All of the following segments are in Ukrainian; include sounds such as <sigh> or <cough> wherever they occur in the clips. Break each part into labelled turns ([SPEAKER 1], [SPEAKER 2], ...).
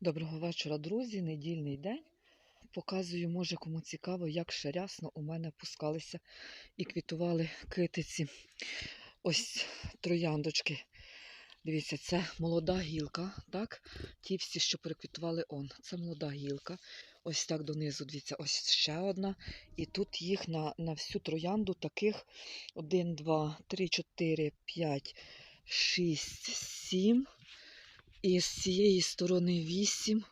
[SPEAKER 1] Доброго вечора, друзі. Недільний день. Показую, може, кому цікаво, як ще рясно у мене пускалися і квітували китиці. Ось трояндочки. Дивіться, це молода гілка, так? Ті всі, що переквітували он. Це молода гілка. Ось так донизу, дивіться, ось ще одна. І тут їх на, на всю троянду таких 1, 2, 3, 4, 5, 6, 7. І з цієї сторони 8,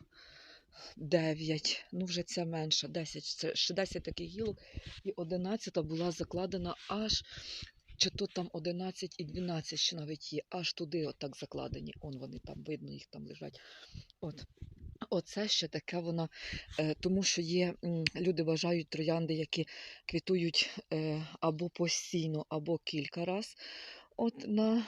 [SPEAKER 1] 9, ну вже це менше, 10, це ще 10 таких гілок, і 11 була закладена аж, чи то там 11 і 12 ще навіть є, аж туди отак закладені. Он вони там, видно, їх там лежать. От. Оце ще таке воно, е, тому що є, люди вважають троянди, які квітують е, або постійно, або кілька раз. От на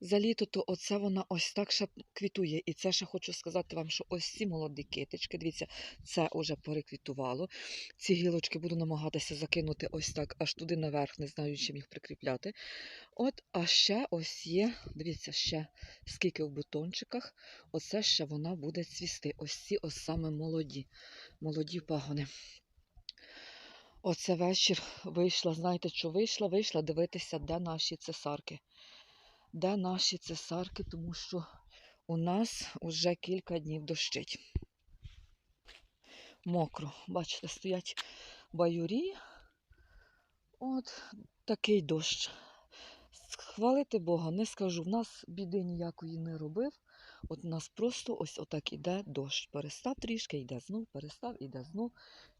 [SPEAKER 1] за літо, то оце вона ось так ще квітує. І це ще хочу сказати вам, що ось ці молоді китички, дивіться, це вже переквітувало. Ці гілочки буду намагатися закинути ось так, аж туди наверх, не знаю, чим їх прикріпляти. От, а ще ось є, дивіться, ще скільки в бутончиках, оце ще вона буде цвісти. Ось ці ось саме молоді, молоді пагони. Оце вечір вийшла, знаєте, що вийшла? Вийшла дивитися, де наші цесарки де наші цесарки, тому що у нас вже кілька днів дощить. Мокро. Бачите, стоять баюрі. От такий дощ. Хвалити Бога, не скажу. В нас біди ніякої не робив. От у нас просто ось отак іде дощ. Перестав трішки, йде знов, перестав, іде знов.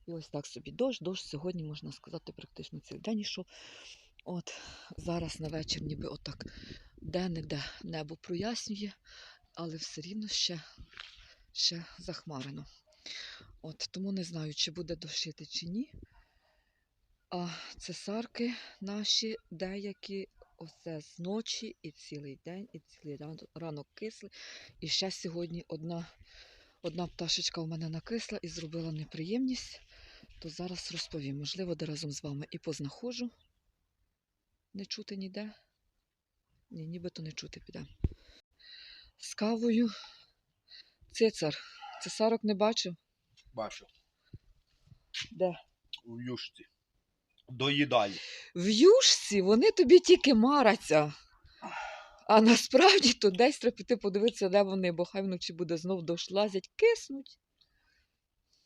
[SPEAKER 1] І ось так собі дощ. Дощ сьогодні, можна сказати, практично цілий день йшов. От зараз на вечір ніби отак де-не-де небо прояснює, але все рівно ще, ще захмарено. От, тому не знаю, чи буде дощити, чи ні. А цесарки наші деякі оце з ночі і цілий день, і цілий ранок кисли. І ще сьогодні одна, одна пташечка у мене накисла і зробила неприємність. То зараз розповім. Можливо, де разом з вами і познаходжу. Не чути ніде. Ні, нібито не чути піде. З кавою цицар. Цесарок не бачив?
[SPEAKER 2] Бачу.
[SPEAKER 1] Де?
[SPEAKER 2] У юшці. Доїдаю.
[SPEAKER 1] В юшці вони тобі тільки мараться. А насправді то десь треба піти подивитися, де вони, бо хай вночі буде знов дощ лазять, киснуть.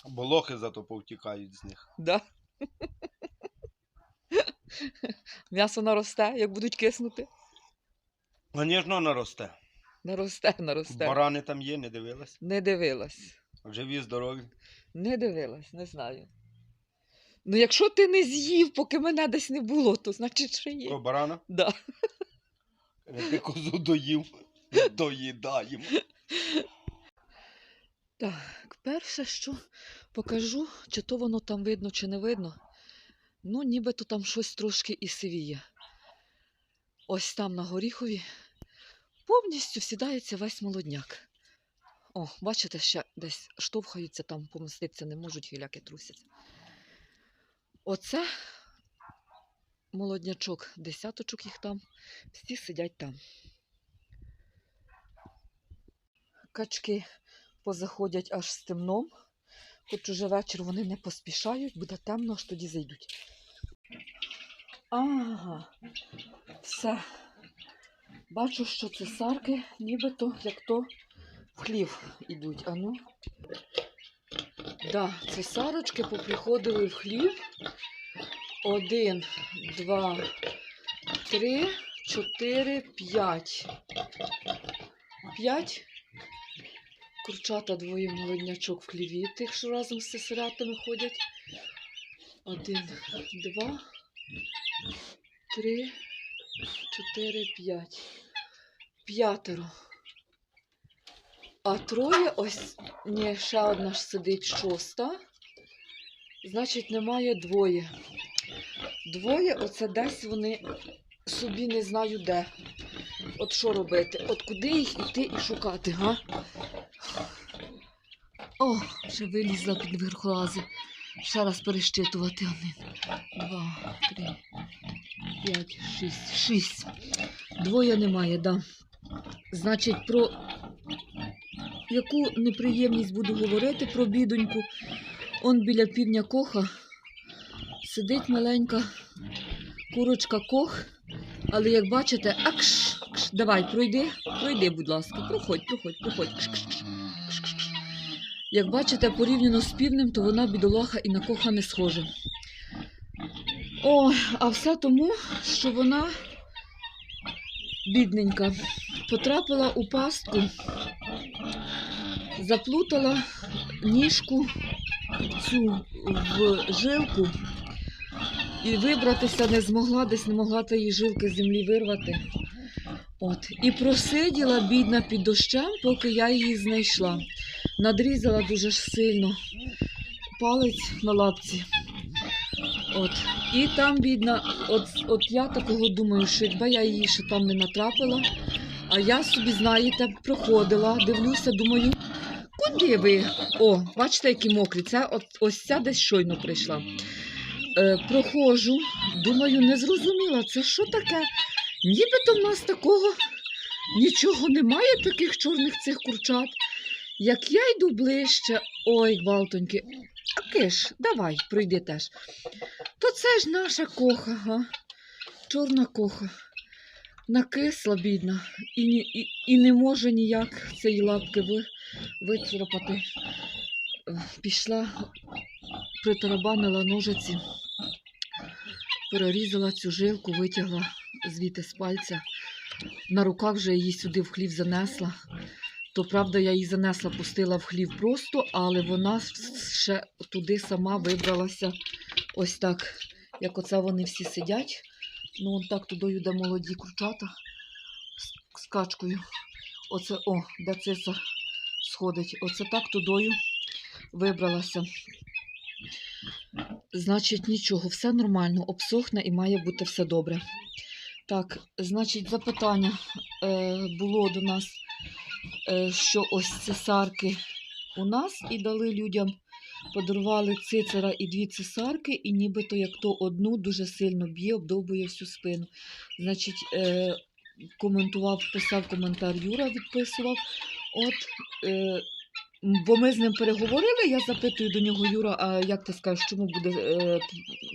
[SPEAKER 2] Болохи зато повтікають з них.
[SPEAKER 1] Да. <laughs> М'ясо наросте, як будуть киснути.
[SPEAKER 2] Звісно, наросте.
[SPEAKER 1] Наросте, наросте.
[SPEAKER 2] Барани там є, не дивилась.
[SPEAKER 1] Не дивилась.
[SPEAKER 2] Живі, здорові.
[SPEAKER 1] Не дивилась, не знаю. Ну, якщо ти не з'їв, поки мене десь не було, то значить, що
[SPEAKER 2] О,
[SPEAKER 1] є.
[SPEAKER 2] барана?
[SPEAKER 1] Да.
[SPEAKER 2] Ти козу доїв. Доїдаємо.
[SPEAKER 1] Так, перше, що покажу, чи то воно там видно, чи не видно. Ну, нібито там щось трошки і сивіє. Ось там на горіхові повністю сідається весь молодняк. О, бачите, ще десь штовхаються там, поміститися не можуть, гіляки трусяться. Оце молоднячок, десяточок їх там, всі сидять там. Качки позаходять аж з темном. Хоч уже вечір вони не поспішають, буде темно, аж тоді зайдуть. Ага, все. Бачу, що цесарки нібито як то в хлів ідуть. Ану. Да, цесарочки поприходили в хлів. Один, два, три, чотири, п'ять. П'ять. Курчата двоє молоднячок в хліві, тих, що разом з сесератами ходять. Один, два, три, чотири, п'ять. П'ятеро. А троє ось, ні, ще одна ж сидить шоста. Значить, немає двоє. Двоє, оце десь вони собі не знаю де. От що робити? От куди їх іти і шукати, га? О, вже вилізла під верхолази. Ще раз перещитувати один, два, три, п'ять, шість. Шість. Двоє немає, да. Значить, про яку неприємність буду говорити про бідоньку. Он біля півня коха сидить маленька курочка кох. Але як бачите, акш, кш, давай, пройди, пройди, будь ласка, проходь, проходь, проходь. Кш, кш, кш, кш, кш. Як бачите, порівняно з півнем, то вона бідолаха і на коха не схожа. О, а все тому, що вона бідненька, потрапила у пастку, заплутала ніжку цю в жилку і вибратися не змогла, десь не могла тієї жилки з землі вирвати. От. І просиділа бідна під дощем, поки я її знайшла. Надрізала дуже сильно палець на лапці. От. І там, бідна, от, от я такого думаю, що якби я її ще там не натрапила, а я собі, знаєте, проходила, дивлюся, думаю, куди ви? О, бачите, які мокрі. Це от, ось ця десь щойно прийшла. Е, проходжу, думаю, не зрозуміла, це що таке? Нібито в нас такого нічого немає, таких чорних цих курчат. Як я йду ближче, ой, гвалтоньки, киш, давай, пройди теж. То це ж наша коха, га? чорна коха. Накисла, бідна, і, і, і не може ніяк цієї лапки ви, вицарапати. Пішла, притарабанила ножиці, перерізала цю жилку, витягла звідти з пальця. На руках вже її сюди в хлів занесла. То правда, я її занесла, пустила в хлів просто, але вона ще туди сама вибралася ось так. Як оце вони всі сидять. Ну, он так туди де молоді курчата з, з качкою. Оце, о, де цицар сходить. Оце так тудою вибралася. Значить, нічого, все нормально, обсохне і має бути все добре. Так, значить, запитання е, було до нас, що ось цесарки у нас і дали людям, подарували цицера і дві цесарки, і нібито як то одну дуже сильно б'є, обдовбує всю спину. Значить, е, коментував, писав коментар Юра, відписував. От, е, Бо ми з ним переговорили, я запитую до нього, Юра, а як ти скажеш, чому буде, е,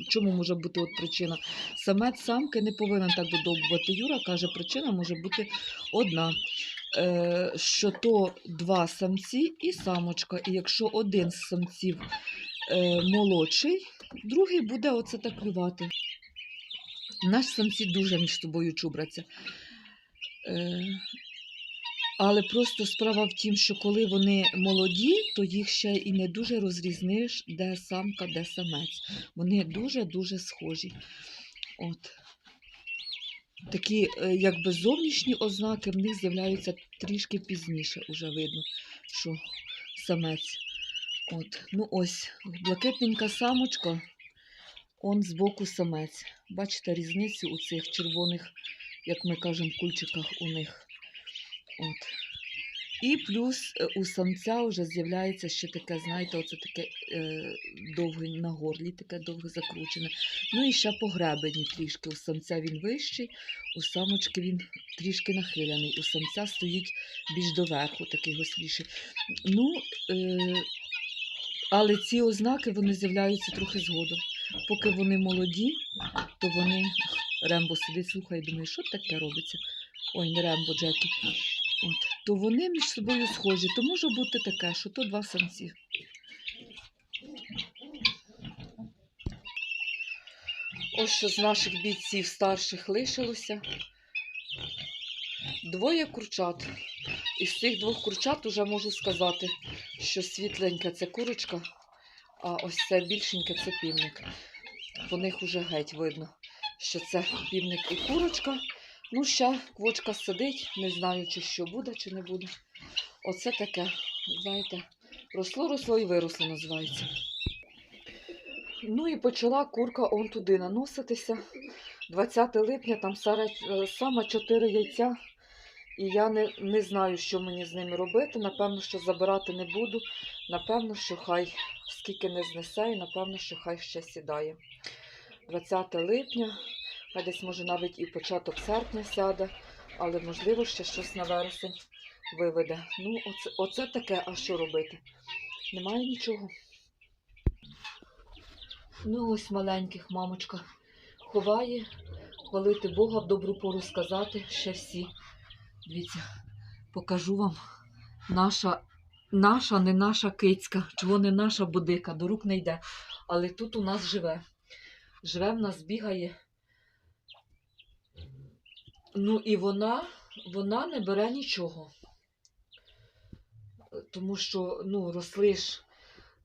[SPEAKER 1] чому може бути от причина? Самець самки не повинен так додовбувати. Юра каже, причина може бути одна. Е, що то два самці і самочка. І якщо один з самців е, молодший, другий буде оце так клювати. Наші самці дуже між собою чубраться. Е, але просто справа в тім, що коли вони молоді, то їх ще і не дуже розрізниш, де самка, де самець. Вони дуже-дуже схожі. От. Такі, е, якби зовнішні ознаки в них з'являються трішки пізніше, уже видно, що самець. От. Ну ось, блакитненька самочка, он збоку самець. Бачите різницю у цих червоних, як ми кажемо, кульчиках у них. От. І плюс е, у самця вже з'являється ще таке, знаєте, оце таке е, довге на горлі, таке довге закручене. Ну і ще по гребені трішки. У самця він вищий, у самочки він трішки нахилений. У самця стоїть більш доверху, такий гостріший. Ну, е, але ці ознаки вони з'являються трохи згодом. Поки вони молоді, то вони Рембо сидить, слухає думає, що таке робиться. Ой, не Рембо, Джекі. От, то вони між собою схожі. То може бути таке, що то два самці. Ось що з наших бійців старших лишилося. Двоє курчат. Із цих двох курчат уже можу сказати, що світленька це курочка, а ось це більшеньке це півник. По них уже геть видно, що це півник і курочка. Ну, ще квочка сидить, не знаю, чи що буде, чи не буде. Оце таке, знаєте, росло, росло і виросло називається. Ну і почала курка он туди наноситися. 20 липня там саме 4 яйця. І я не, не знаю, що мені з ними робити. Напевно, що забирати не буду. Напевно, що хай скільки не знесе, і напевно, що хай ще сідає. 20 липня, а десь може навіть і початок серпня сяде, але можливо ще щось на вересень виведе. Ну, оце, оце таке, а що робити? Немає нічого. Ну, ось маленьких мамочка ховає, хвалити Бога в добру пору сказати ще всі. Дивіться, покажу вам наша, наша, не наша кицька, чого не наша будика, до рук не йде. Але тут у нас живе. Живе в нас бігає. Ну і вона, вона не бере нічого. Тому що ну, росли ж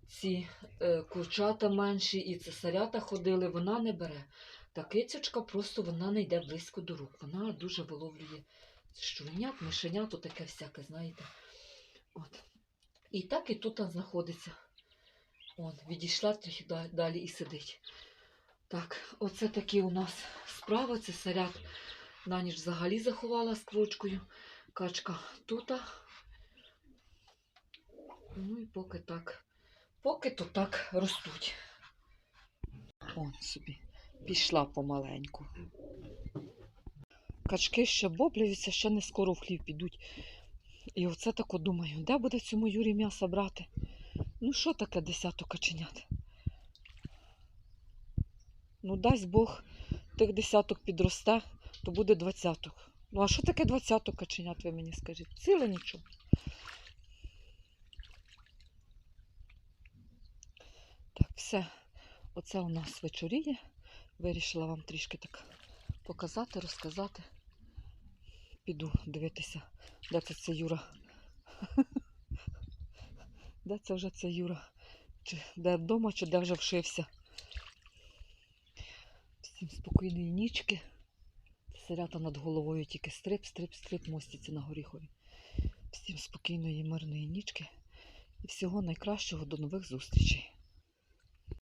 [SPEAKER 1] ці е, курчата менші і цесарята ходили, вона не бере. Та кицючка просто вона не йде близько до рук. Вона дуже виловлює щуренят, мишенят, то таке всяке, знаєте. От. І так і тут знаходиться. Он, відійшла трохи далі і сидить. Так, оце такі у нас справи. Це сарят на ніч взагалі заховала з крочкою. Качка тута. Ну і поки так. Поки то так ростуть. Он собі пішла помаленьку. Качки ще бобляються, ще не скоро в хлів підуть. І оце тако думаю, де буде цьому Юрі м'яса брати? Ну, що таке десяток каченят? Ну, дасть Бог, тих десяток підросте, то буде двадцяток. Ну, а що таке двадцяток каченят, ви мені скажіть? Ціле нічого. Так, все. Оце у нас вечоріє. Вирішила вам трішки так показати, розказати. Піду дивитися, де це це Юра. <laughs> Де це вже це Юра? Чи де вдома, чи де вже вшився. Всім спокійної нічки. Сирята над головою тільки стрип, стрип, стрип моститься на горіхові. Всім спокійної, мирної нічки і всього найкращого до нових зустрічей.